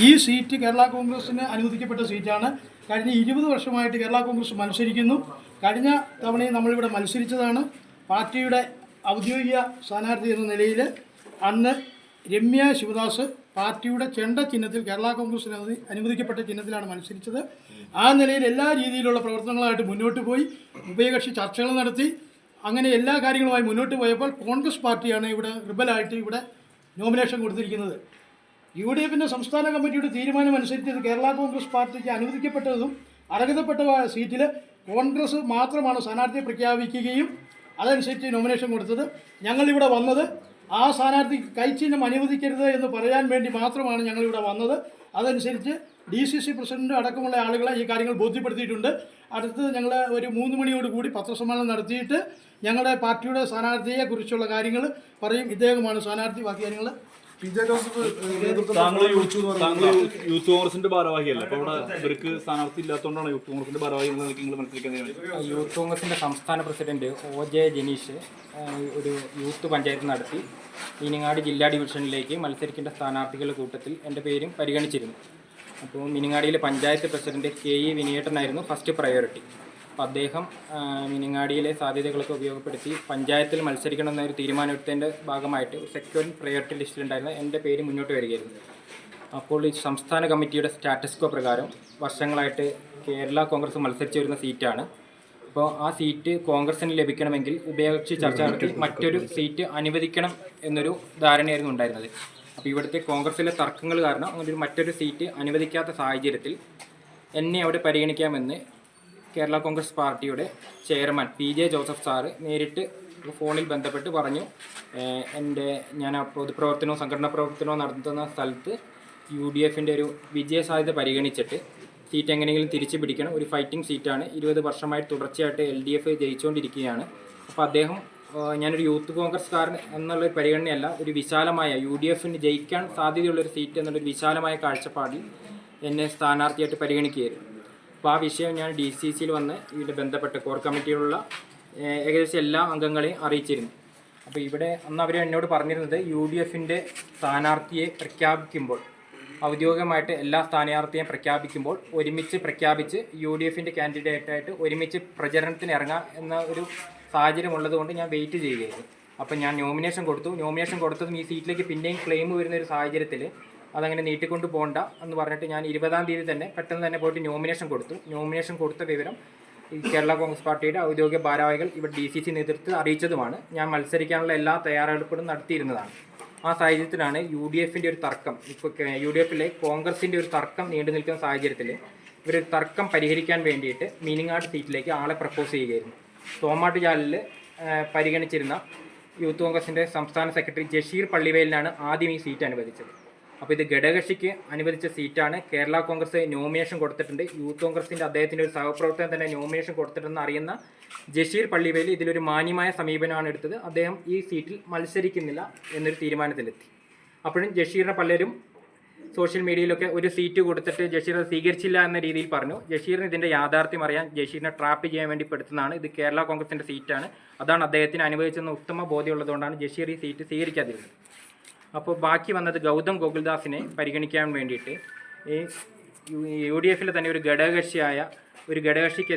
ഈ സീറ്റ് കേരള കോൺഗ്രസിന് അനുവദിക്കപ്പെട്ട സീറ്റാണ്. കഴിഞ്ഞ ഇരുപത് വർഷമായിട്ട് കേരള കോൺഗ്രസ് മത്സരിക്കുന്നു. കഴിഞ്ഞ തവണയും നമ്മളിവിടെ മത്സരിച്ചതാണ് പാർട്ടിയുടെ ഔദ്യോഗിക സ്ഥാനാർത്ഥി എന്ന നിലയിൽ അന്ന് രമ്യ ശിവദാസ് പാർട്ടിയുടെ ചെണ്ട ചിഹ്നത്തിൽ കേരള കോൺഗ്രസിന് അനുവദി- അനുവദിക്കപ്പെട്ട ചിഹ്നത്തിലാണ് മത്സരിച്ചത്. ആ നിലയിൽ എല്ലാ രീതിയിലുള്ള പ്രവർത്തനങ്ങളായിട്ട് മുന്നോട്ട് പോയി. ഉഭയകക്ഷി ചർച്ചകൾ നടത്തി. അങ്ങനെ എല്ലാ കാര്യങ്ങളുമായി മുന്നോട്ട് പോയപ്പോൾ കോൺഗ്രസ് പാർട്ടിയാണ് ഇവിടെ റിബലായിട്ട് ഇവിടെ നോമിനേഷൻ കൊടുത്തിരിക്കുന്നത്. യു ഡി എഫിന്റെ സംസ്ഥാന കമ്മിറ്റിയുടെ തീരുമാനം അനുസരിച്ച് കേരള കോൺഗ്രസ് പാർട്ടിക്ക് അനുവദിക്കപ്പെട്ടതും അർഹതപ്പെട്ട സീറ്റിൽ കോൺഗ്രസ് മാത്രമാണ് സ്ഥാനാർത്ഥിയെ പ്രഖ്യാപിക്കുകയും അതനുസരിച്ച് നോമിനേഷൻ കൊടുത്തത്. ഞങ്ങളിവിടെ വന്നത് ആ സ്ഥാനാർത്ഥി കൈച്ചിഹ്നം അനുവദിക്കരുത് എന്ന് പറയാൻ വേണ്ടി മാത്രമാണ് ഞങ്ങളിവിടെ വന്നത്. അതനുസരിച്ച് ഡി സി സി പ്രസിഡന്റ് അടക്കമുള്ള ആളുകളെ ഈ കാര്യങ്ങൾ ബോധ്യപ്പെടുത്തിയിട്ടുണ്ട്. അടുത്തത് ഞങ്ങൾ ഒരു മൂന്ന് മണിയോട് കൂടി പത്രസമ്മേളനം നടത്തിയിട്ട് ഞങ്ങളുടെ പാർട്ടിയുടെ സ്ഥാനാർത്ഥിയെക്കുറിച്ചുള്ള കാര്യങ്ങൾ പറയും. ഇദ്ദേഹമാണ് സ്ഥാനാർത്ഥി. ബാക്കി കാര്യങ്ങൾ പി ജെ ജോസഫ് നേതൃത്വം താങ്കൾ യൂത്ത് താങ്കൾ യൂത്ത് കോൺഗ്രസിന്റെ ഭാരവാഹിയല്ലേ? അപ്പൊ ഇവിടെ ഇവർക്ക് സ്ഥാനാർത്ഥി ഇല്ലാത്തതുകൊണ്ടാണ് യൂത്ത് കോൺഗ്രസിന്റെ ഭാരവാഹി എന്ന് നിങ്ങൾ മനസ്സിലാക്കാൻ യൂത്ത് കോൺഗ്രസിന്റെ സംസ്ഥാന പ്രസിഡന്റ് ഒ ജെ ജനീഷ് ഒരു യൂത്ത് പഞ്ചായത്ത് നടത്തി. മീനങ്ങാട് ജില്ലാ ഡിവിഷനിലേക്ക് മത്സരിക്കേണ്ട സ്ഥാനാർത്ഥികളുടെ കൂട്ടത്തിൽ എന്റെ പേരും പരിഗണിച്ചിരുന്നു. അപ്പോൾ മീനങ്ങാടിയിലെ പഞ്ചായത്ത് പ്രസിഡന്റ് കെ ഇ വിനയേട്ടനായിരുന്നു ഫസ്റ്റ് പ്രയോറിറ്റി. അപ്പോൾ അദ്ദേഹം മിനിങ്ങാടിയിലെ സാധ്യതകളൊക്കെ ഉപയോഗപ്പെടുത്തി പഞ്ചായത്തിൽ മത്സരിക്കണം എന്നൊരു തീരുമാനമെടുത്തതിന്റെ ഭാഗമായിട്ട് സെക്യൂരിറ്റി പ്രയോറിറ്റി ലിസ്റ്റിലുണ്ടായിരുന്ന എന്റെ പേര് മുന്നോട്ട് വരികയായിരുന്നു. അപ്പോൾ ഈ സംസ്ഥാന കമ്മിറ്റിയുടെ സ്റ്റാറ്റസ്കോ പ്രകാരം വർഷങ്ങളായിട്ട് കേരള കോൺഗ്രസ് മത്സരിച്ചു വരുന്ന സീറ്റാണ് അപ്പോൾ ആ സീറ്റ് കോൺഗ്രസിന് ലഭിക്കണമെങ്കിൽ ഉഭയകക്ഷി ചർച്ച നടത്തി മറ്റൊരു സീറ്റ് അനുവദിക്കണം എന്നൊരു ധാരണയായിരുന്നു ഉണ്ടായിരുന്നത്. അപ്പോൾ ഇവിടുത്തെ കോൺഗ്രസിലെ തർക്കങ്ങൾ കാരണം അങ്ങനെ ഒരു മറ്റൊരു സീറ്റ് അനുവദിക്കാത്ത സാഹചര്യത്തിൽ എന്നെ അവിടെ പരിഗണിക്കാമെന്ന് കേരള കോൺഗ്രസ് പാർട്ടിയുടെ chairman P J Joseph sir നേരിട്ട് ഫോണിൽ ബന്ധപ്പെട്ട് പറഞ്ഞു എന്റെ ഞാൻ പൊതുപ്രവർത്തനവും സംഘടനാ പ്രവർത്തനവും നടത്തുന്ന സ്ഥലത്ത് യു ഡി എഫിന്റെ ഒരു വിജയസാധ്യത പരിഗണിച്ചിട്ട് സീറ്റ് എങ്ങനെയെങ്കിലും തിരിച്ചു പിടിക്കണം. ഒരു ഫൈറ്റിംഗ് സീറ്റാണ്. ഇരുപത് വർഷമായി തുടർച്ചയായിട്ട് എൽ ഡി എഫ് ജയിച്ചുകൊണ്ടിരിക്കുകയാണ്. അപ്പോൾ അദ്ദേഹം ഞാനൊരു യൂത്ത് കോൺഗ്രസ്കാരൻ എന്നുള്ള പരിഗണനയല്ല ഒരു വിശാലമായ യു ഡി എഫിന് ജയിക്കാൻ സാധ്യതയുള്ളൊരു സീറ്റ് എന്നുള്ളൊരു വിശാലമായ കാഴ്ചപ്പാടിൽ എന്നെ സ്ഥാനാർത്ഥിയായിട്ട് പരിഗണിക്കുകയായിരുന്നു. അപ്പോൾ ആ വിഷയം ഞാൻ ഡി സി സിയിൽ വന്ന് ഇതിന്റെ ബന്ധപ്പെട്ട് കോർ കമ്മിറ്റിയിലുള്ള ഏകദേശം എല്ലാ അംഗങ്ങളെയും അറിയിച്ചിരുന്നു. അപ്പോൾ ഇവിടെ അന്ന് അവർ എന്നോട് പറഞ്ഞിരുന്നത് യു ഡി എഫിന്റെ സ്ഥാനാർത്ഥിയെ പ്രഖ്യാപിക്കുമ്പോൾ ഔദ്യോഗികമായിട്ട് എല്ലാ സ്ഥാനാർത്ഥിയെയും പ്രഖ്യാപിക്കുമ്പോൾ ഒരുമിച്ച് പ്രഖ്യാപിച്ച് യു ഡി എഫിന്റെ കാൻഡിഡേറ്റായിട്ട് ഒരുമിച്ച് പ്രചരണത്തിന് ഇറങ്ങാം എന്ന ഒരു സാഹചര്യം ഉള്ളതുകൊണ്ട് ഞാൻ വെയിറ്റ് ചെയ്യുകയായിരുന്നു. അപ്പം ഞാൻ നോമിനേഷൻ കൊടുത്തു. നോമിനേഷൻ കൊടുത്തതും ഈ സീറ്റിലേക്ക് പിന്നെയും ക്ലെയിം വരുന്ന ഒരു സാഹചര്യത്തിൽ അതങ്ങനെ നീട്ടിക്കൊണ്ട് പോകണ്ട എന്ന് പറഞ്ഞിട്ട് ഞാൻ ഇരുപതാം തീയതി തന്നെ പെട്ടെന്ന് തന്നെ പോയിട്ട് നോമിനേഷൻ കൊടുത്തു. നോമിനേഷൻ കൊടുത്ത വിവരം ഈ കേരള കോൺഗ്രസ് പാർട്ടിയുടെ ഔദ്യോഗിക ഭാരവാഹികൾ ഇവിടെ ഡി സി സി നേതൃത്വത്തിൽ അറിയിച്ചതുമാണ്. ഞാൻ മത്സരിക്കാനുള്ള എല്ലാ തയ്യാറെടുപ്പുകളും നടത്തിയിരുന്നതാണ്. ആ സാഹചര്യത്തിലാണ് യു ഡി എഫിന്റെ ഒരു തർക്കം. ഇപ്പോൾ യു ഡി എഫിലെ കോൺഗ്രസിന്റെ ഒരു തർക്കം നീണ്ടു നിൽക്കുന്ന സാഹചര്യത്തിൽ ഇവർ തർക്കം പരിഹരിക്കാൻ വേണ്ടിയിട്ട് മീനിങ്ങാട് സീറ്റിലേക്ക് ആളെ പ്രപ്പോസ് ചെയ്യുകയായിരുന്നു. തോമാട്ട് ജാലിൽ പരിഗണിച്ചിരുന്ന യൂത്ത് കോൺഗ്രസിന്റെ സംസ്ഥാന സെക്രട്ടറി ജഷീർ പള്ളിവേലിനാണ് ആദ്യം ഈ സീറ്റ് അനുവദിച്ചത്. അപ്പോൾ ഇത് ഘടകകക്ഷിക്ക് അനുവദിച്ച സീറ്റാണ്. കേരള കോൺഗ്രസ് നോമിനേഷൻ കൊടുത്തിട്ടുണ്ട്. യൂത്ത് കോൺഗ്രസിന്റെ അദ്ദേഹത്തിന്റെ ഒരു സഹപ്രവർത്തകൻ തന്നെ നോമിനേഷൻ കൊടുത്തിട്ടുണ്ടെന്ന് അറിയുന്ന ജഷീർ പള്ളിവേലി ഇതിലൊരു മാന്യമായ സമീപനമാണ് എടുത്തത്. അദ്ദേഹം ഈ സീറ്റിൽ മത്സരിക്കുന്നില്ല എന്നൊരു തീരുമാനത്തിലെത്തി. അപ്പോഴും ജഷീറിനെ പലരും സോഷ്യൽ മീഡിയയിലൊക്കെ ഒരു സീറ്റ് കൊടുത്തിട്ട് ജഷീർ അത് സ്വീകരിച്ചില്ല എന്ന രീതിയിൽ പറഞ്ഞു. ജഷീറിന് ഇതിന്റെ യാഥാർത്ഥ്യം അറിയാൻ ജഷീറിനെ ട്രാപ്പ് ചെയ്യാൻ വേണ്ടി പെടുത്തുന്നതാണ്. ഇത് കേരള കോൺഗ്രസിന്റെ സീറ്റാണ്. അതാണ് അദ്ദേഹത്തിന് അനുഭവിച്ചെന്ന ഉത്തമ ബോധ്യമുള്ളതുകൊണ്ടാണ് ജഷീർ ഈ സീറ്റ് സ്വീകരിക്കാതിരുന്നത്. അപ്പോൾ ബാക്കി വന്നത് ഗൗതം ഗോകുൽദാസിനെ പരിഗണിക്കാൻ വേണ്ടിയിട്ട്. ഈ യു ഡി എഫിലെ തന്നെ ഒരു ഘടകകക്ഷിയായ ഒരു ഘടകകക്ഷിക്ക്